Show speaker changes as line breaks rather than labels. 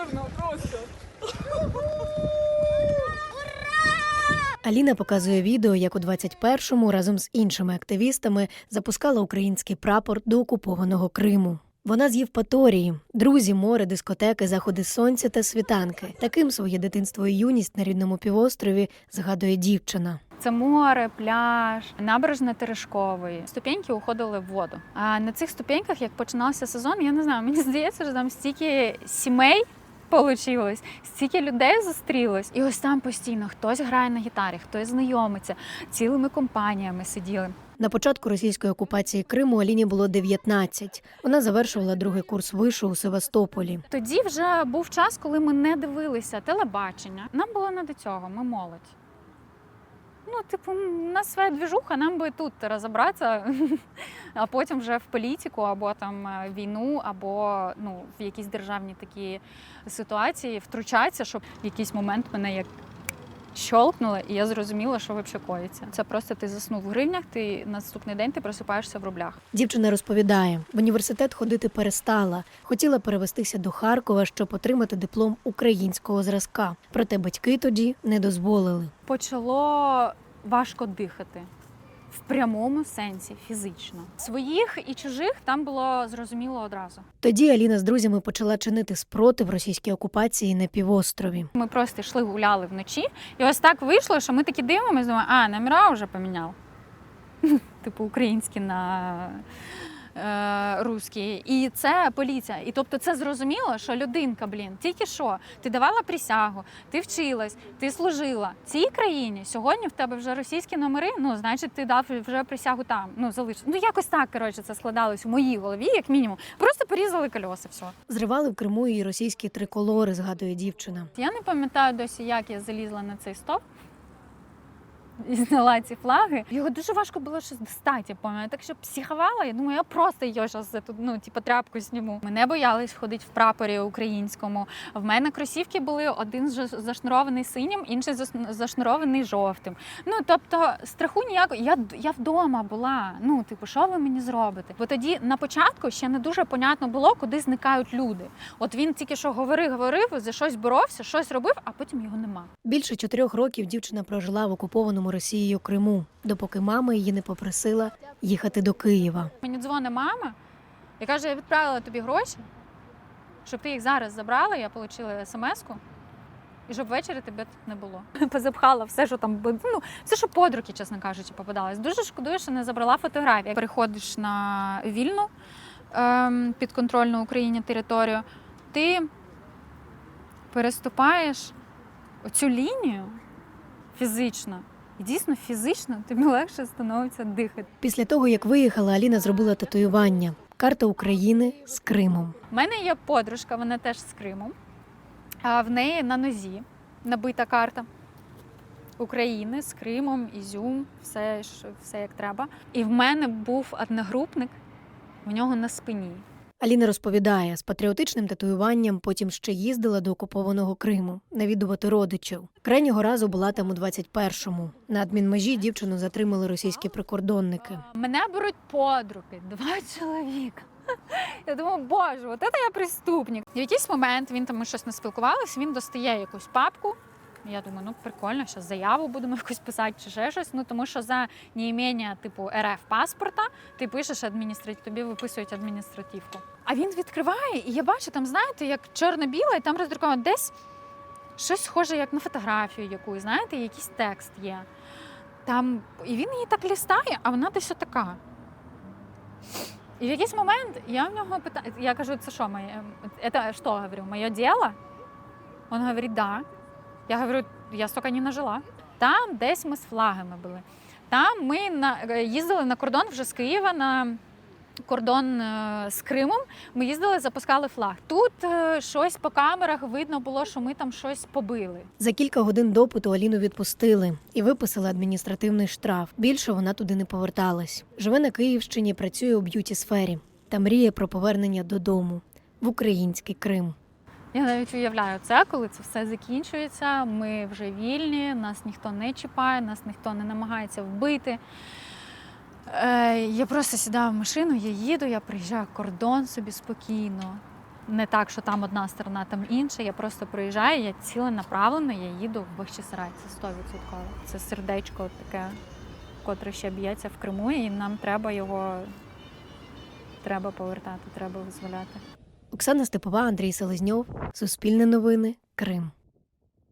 неймовірно просто.
Аліна показує відео, як у 21-му разом з іншими активістами запускала український прапор до окупованого Криму. Вона з Євпаторії, друзі, море, дискотеки, заходи сонця та світанки. Таким своє дитинство і юність на рідному півострові згадує дівчина.
Це море, пляж, набережна Терешкової. Ступеньки уходили в воду. А на цих ступеньках, як починався сезон, я не знаю, мені здається, що там стільки сімей. Получилось, стільки людей зустрілось, і ось там постійно хтось грає на гітарі, хтось знайомиться, цілими компаніями сиділи.
На початку російської окупації Криму Аліні було 19. Вона завершувала другий курс вишу у Севастополі.
Тоді вже був час, коли ми не дивилися телебачення. Нам було не до цього, ми молодь. Ну, типу, у нас своя двіжуха, нам би тут розібратися, а потім вже в політику, або там е, війну, або ну, в якісь державні такі ситуації втручатися, щоб в якийсь момент мене як щолкнуло, і я зрозуміла, що взагалі коїться. Це просто ти заснув в гривнях, ти наступний день ти просипаєшся в рублях.
Дівчина розповідає, в університет ходити перестала. Хотіла перевестися до Харкова, щоб отримати диплом українського зразка. Проте батьки тоді не дозволили.
почало важко дихати. В прямому сенсі, фізично. Своїх і чужих там було зрозуміло одразу.
Тоді Аліна з друзями почала чинити спротив російській окупації на півострові.
Ми просто йшли гуляли вночі, і ось так вийшло, що ми такі дивимося, думаємо, а номера вже поміняв. Типу українські на е, русські. І це поліція. І тобто це зрозуміло, що людинка, блін, тільки що ти давала присягу, ти вчилась, ти служила цій країні. Сьогодні в тебе вже російські номери. Ну, значить, ти дав вже присягу там. Ну, залиш. Ну якось так коротше це складалось у моїй голові, як мінімум. Просто порізали кольоса. Все.
Зривали в Криму і російські триколори, згадує дівчина.
Я не пам'ятаю досі, як я залізла на цей стоп. І зняла ці флаги. Його дуже важко було щось достати, пам'ятаю. Так що психувала, я думаю, я просто його зараз ну, типу, тряпку зніму. Ми не боялись ходити в прапорі українському. В мене кросівки були один заш- зашнурований синім, інший зашнурований жовтим. Ну тобто страху ніякого. Я, я вдома була. Ну, типу, що ви мені зробите? Бо тоді на початку ще не дуже понятно було, куди зникають люди. От він тільки що говорив, говорив, за щось боровся, щось робив, а потім його нема.
Більше чотирьох років дівчина прожила в окупованому Росією Криму, допоки мама її не попросила їхати до Києва.
Мені дзвонить мама і каже: я відправила тобі гроші, щоб ти їх зараз забрала. Я отримала смс-ку. І щоб ввечері тебе тут не було. Позапхала все, що там ну, все, що под руки, чесно кажучи, попадалось. Дуже шкодую, що не забрала фотографії. Переходиш на вільну ем, підконтрольну Україні територію, ти переступаєш оцю лінію фізично. І дійсно фізично тобі легше становиться дихати.
Після того, як виїхала, Аліна зробила татуювання карта України з Кримом.
У мене є подружка, вона теж з Криму. А в неї на нозі набита карта України з Кримом, Ізюм, все, все як треба. І в мене був одногрупник, в нього на спині.
Аліна розповідає, з патріотичним татуюванням потім ще їздила до окупованого Криму навідувати родичів. Крайнього разу була там у 21-му. На адмінмежі дівчину затримали російські прикордонники.
Мене беруть подруги, два чоловіка. Я думаю, боже, от це я преступник. В якийсь момент він там щось не спілкувалися, він достає якусь папку. Я думаю, ну прикольно, що заяву будемо якусь писати чи ще щось. Ну тому що за неімення типу РФ паспорта ти пишеш адміністратив, тобі виписують адміністративку. А він відкриває, і я бачу там, знаєте, як чорно-біле, і там роздруковано десь щось схоже, як на фотографію якусь, знаєте, якийсь текст є. Там, і він її так лістає, а вона десь отака. І в якийсь момент я в нього питаю, я кажу, це що моє? Это що, говорю, моє діло? Він говорить, да. Я говорю, я стільки не нажила. Там десь ми з флагами були. Там ми на, їздили на кордон вже з Києва на кордон е, з Кримом. Ми їздили, запускали флаг. Тут е, щось по камерах видно було, що ми там щось побили.
За кілька годин допиту Аліну відпустили і виписали адміністративний штраф. Більше вона туди не поверталась. Живе на Київщині, працює у б'юті сфері та мріє про повернення додому в український Крим.
Я навіть уявляю це, коли це все закінчується. Ми вже вільні, нас ніхто не чіпає, нас ніхто не намагається вбити. Е, я просто сідаю в машину, я їду, я приїжджаю кордон собі спокійно. не так, що там одна сторона, там інша. Я просто приїжджаю, я ціленаправлено, я їду в Бахчисарай. Це 100%. Це сердечко таке, котре ще б'ється в Криму, і нам треба його треба повертати, треба визволяти.
Оксана Степова, Андрій Селезньов, Суспільне новини, Крим.